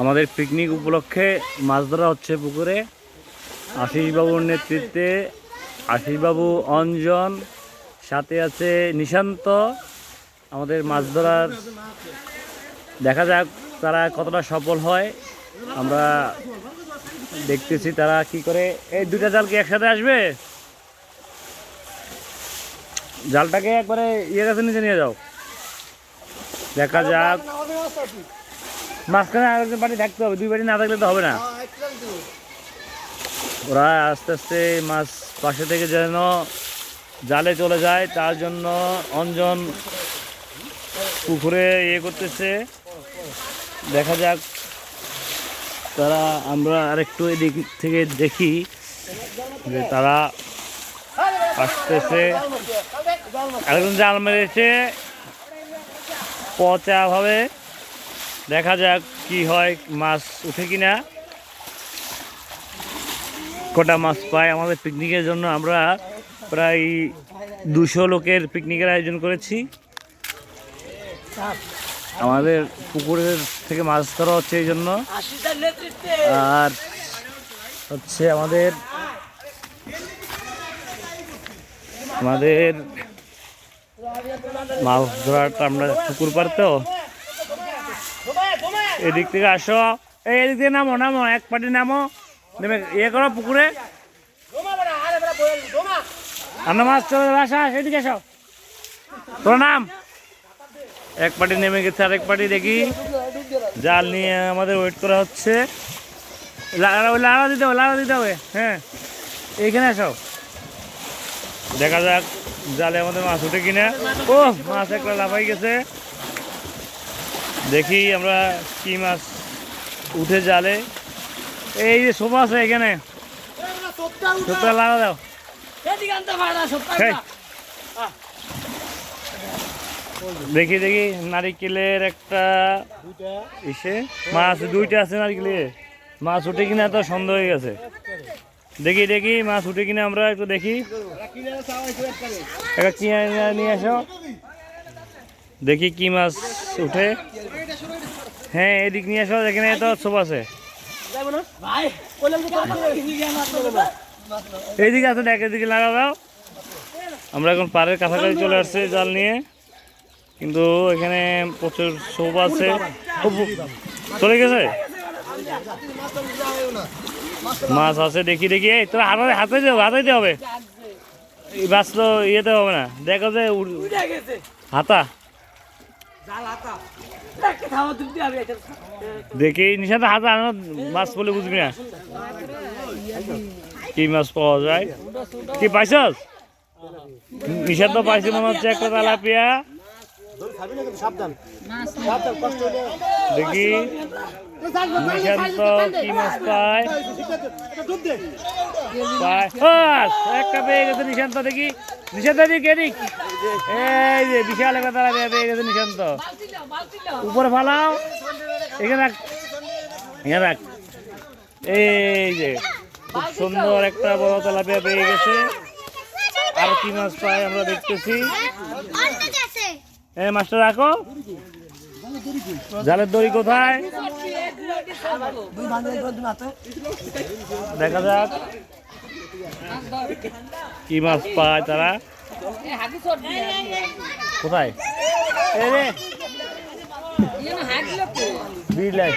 আমাদের পিকনিক উপলক্ষে মাছ ধরা হচ্ছে পুকুরে। আশিসবাবুর নেতৃত্বে আশিসবাবু অঞ্জন, সাথে আছে নিশান্ত। আমাদের মাছ ধরার দেখা যাক তারা কতটা সফল হয়। আমরা দেখতেছি তারা কি করে। এই দুটা জাল কি একসাথে আসবে? জালটাকে একবারে ইয়ে কাছে নিচে নিয়ে যাও। দেখা যাক। মাঝখানে আরেকজন বাড়ি থাকতে হবে দুই বাড়ি না থাকলে তো হবে না। ওরা আস্তে আস্তে মাছ পাশে থেকে যেন জালে চলে যায় তার জন্য অঞ্জন পুকুরে ইয়ে করতেছে। দেখা যাক তারা আমরা আরেকটু এদিক থেকে দেখি যে তারা আসতেছে। আরেকজন জাল মেরেছে পচা ভাবে। দেখা যাক কি হয় মাছ উঠে কিনা। কটা মাছ পায় আমাদের পিকনিকের জন্য। আমরা প্রায় দুশো লোকের পিকনিকের আয়োজন করেছি। আমাদের পুকুরের থেকে মাছ ধরা হচ্ছে এই জন্য। আর হচ্ছে আমাদের আমাদের মাছ ধরাটা আমরা পুকুর পার তো। এদিক থেকে আসো। এই এদিক থেকে নামো নামো, এক পাটি নামো। নেমে ইয়ে করো পুকুরে। আমরা মাছ, চলে আসা সেদিকে আসো। তোর নাম? এক পাটি নেমে গেছে, আরেক পাটি দেখি। জাল নিয়ে আমাদের ওয়েট করা হচ্ছে। লাড়া দিতে হবে, লাড়া দিতে হবে। হ্যাঁ। এইখানে আসো। দেখা যাক, জালে আমাদের মাছ উঠে কিনা। ও মাছ একটা লাফাই গেছে। দেখি আমরা কি মাছ উঠে জালে। এই যে সোফা আছে এখানে। লাগা দাও দেখি দেখি, নারিকেলের একটা ইসে। মাছ দুইটা আছে নারিকেলে। মাছ উঠে কিনা তো সন্দেহ হয়ে গেছে। দেখি দেখি, মাছ উঠে কিনা আমরা একটু দেখি। একটা কি নিয়ে আসো? দেখি কি মাছ উঠে। হ্যাঁ এদিক নিয়ে আসো এখানে তো সব আছে। এইদিকে আছে দেখ এদিকে লাগা দাও আমরা এখন পাড়ের কাছাকাছি চলে আসছি জাল নিয়ে। কিন্তু এখানে প্রচুর সোপ আছে। চলে গেছে? মাছ আছে দেখি দেখি। এই তোরা হাতে হাতে দেবে হাতে দিতে হবে। এই মাছ তো ইয়েতে হবে না। দেখো যে উড়- হাতা। দেখি নিশাতে হাতে আনো মাছ বলে বুঝবি না। কি মাছ পাওয়া যায়? কি পাইছস? নিশা তো পাইছি মনে হচ্ছে একটা তেলাপিয়া। দেখি নিশান্ত কি মাছ পায়? বাস, একটা পেয়ে গেছে নিশান্ত দেখি। নিশান্ত দিক এই যে বিশাল একটা তেলাপিয়া পেয়ে গেছে নিশান্ত। উপরে ফালাও। এখানে রাখ। এখানে রাখ। এই যে খুব সুন্দর একটা বড় তেলাপিয়া পেয়ে গেছে। আর কি মাছ পাই আমরা দেখতেছি। এই মাছটা রাখো। জালের দড়ি কোথায়? দেখা যাক। কি মাছ পায় তারা? কোথায়? রে। বিড়লাই